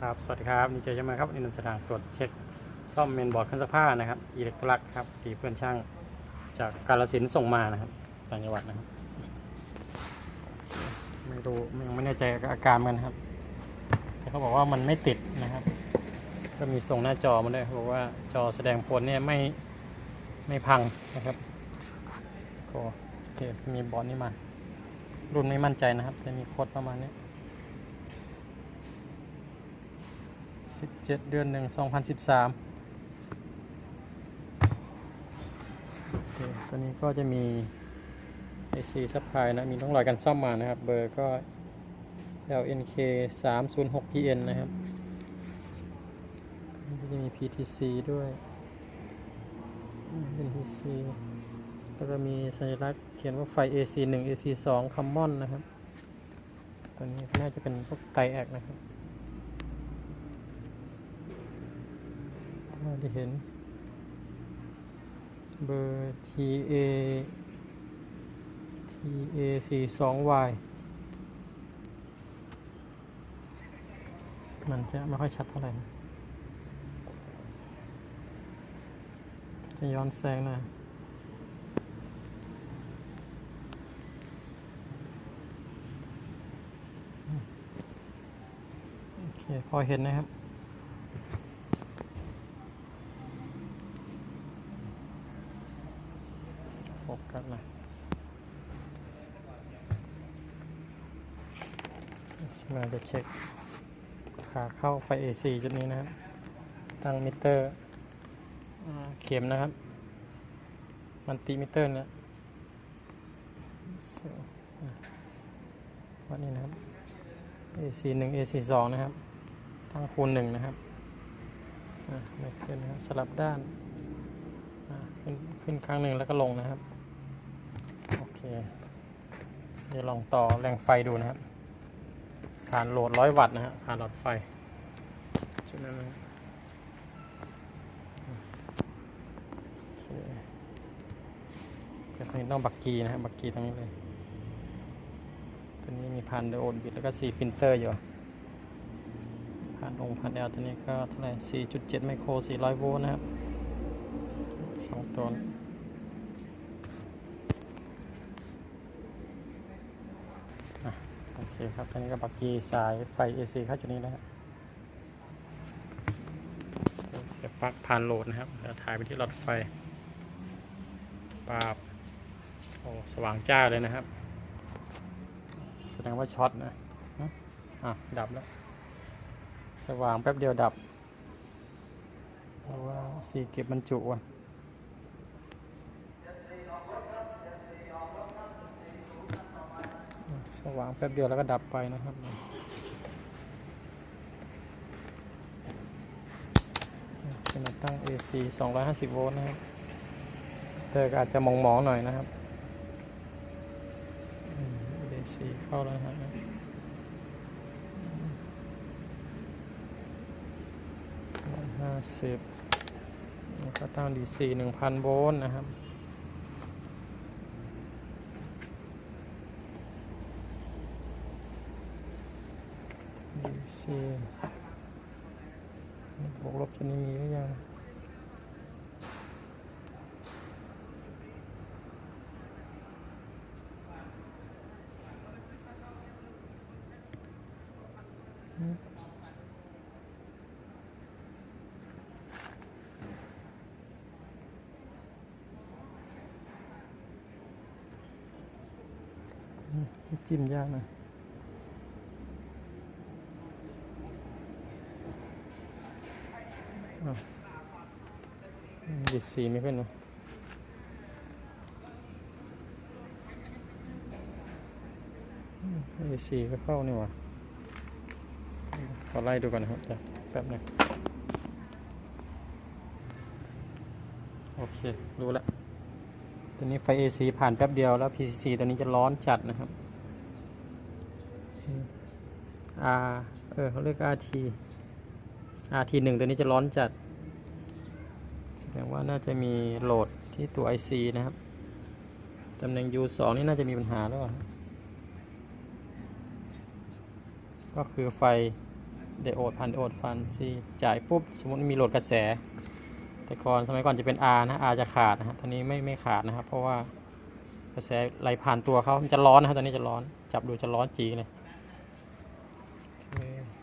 ครับ สวัสดีครับนี่เจใช่ไหมครับนี่นันสถาตรวจเช็คซ่อมเมนบอร์ดเครื่องซักผ้านะครับอิเล็กทรลักครับที่เพื่อนช่างจากกาลสินส่งมานะครับต่างจังหวัดนะครับ ไม่รู้ยังไม่แน่ใจอาการมันครับ แต่เขาบอกว่ามันไม่ติดนะครับ ก็มีส่งหน้าจอมาด้วยบอกว่าจอแสดงผลเนี่ยไม่ไม่พังนะครับก็โอเคมีบอร์ดนี้มา รุ่นไม่มั่นใจนะครับแต่มีโค้ดประมาณนี้ 17 เดือนหนึ่ง2013โอเคตัวนี้ก็จะมี IC supply นะ มีร่องรอยการซ่อมมานะครับ เบอร์ก็ LNK 306 PN นะครับก็จะมี PTC ด้วย PTC แล้วก็มีสัญลักษณ์เขียนว่าไฟ AC 1 AC 2 Common นะครับ ตัวนี้น่าจะเป็นพวกไตแอกนะครับ ถ้าได้เห็น เบอร์ TA TA 4 2 Y มันจะไม่ค่อยชัดเท่าไหร่นะจะย้อนแสงหนะโอเค พอเห็นนะครับ กัสหนะมาจะเช็คขาเข้าไฟ AC จุดนี้นะครับ ตั้งมิเตอร์เข็มนะครับ มันติมิเตอร์เนี่ย So อะวัดนี้นะครับ AC 1 AC 2นะครับ ตั้งคูณหนึ่งนะครับอะไม่ขึ้นนะครับสลับด้านขึ้นขึ้นครั้งหนึ่งแล้วก็ลงนะครับ เคเดี๋ยวลองต่อแรงไฟดูนะครับผ่านโหลดร้อยวัตต์นะฮะผ่านหลอดไฟชุดนั้นนะครับโอเคก็ตรงนี้ต้องบักกีนะครับบักกีตรงนี้เลยตัวนี้มีพันไดโอดบิดแล้วก็4ฟิลเตอร์อยู่ผ่านองค์ผ่านแอลตัวนี้ก็เท่าไหร่4.7 ไมโคร 400 โวลต์นะครับสองตัวนี้อะโอเคครับตอนนี้ก็บักกีสายไฟ AC เข้าจุดนี้แล้วครับเสียบปลั๊กผ่านโหลดนะครับเดี๋ยวถ่ายไปที่หลอดไฟปาบโอ้สว่างจ้าเลยนะครับ แสดงว่าช็อตนะอะ ดับแล้ว สว่างแป๊บเดียวดับเพราะว่าสีเก็บบรรจุอะอะ สว่างแป๊บเดียวแล้วก็ดับไปนะครับ ขนาดตั้ง AC 250 โวลต์นะครับเตอร์ก็อาจจะมองๆหน่อยนะครับเดซีเข้าแล้วนะฮะห้าสิบแล้วก็ตั้งดีซีหนึ่งพันโวลต์นะครับ ดีซีบวกลบจะนี้มีหรือยังจิ้มยากนะ ดิดสีไม่ขึ้นนะดิดสีก็เข้านี่หว่าขอไล่ดูก่อนนะครับแป๊บหนึงโอเค รู้แล้วตัวนี้ไฟ AC ผ่านแป๊บเดียวแล้ว PCC ตัวนี้จะร้อนจัดนะครับ R เออเขาเรียก RT RT 1 ตัวนี้จะร้อนจัด แสดงว่าน่าจะมีโหลดที่ตัว IC นะครับ ตำแหน่ง U2 นี่น่าจะมีปัญหาแล้วก็คือไฟไดโอดพันไดโอดฟันที่จ่ายปุ๊บ สมมติมีโหลดกระแส แต่ก่อนสมัยก่อนจะเป็น R นะ R จะขาดนะฮะตอนนี้ไม่ไม่ขาดนะครับ เพราะว่ากระแสไหลผ่านตัวเขามันจะร้อนนะครับตอนนี้จะร้อนจับดูจะร้อนจีเลย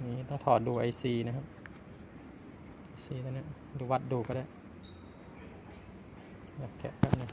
นี่ต้องถอดดู IC นะครับ IC ตัวเนี้ยดูวัดดูก็ได้แบบแกะแป๊บนึง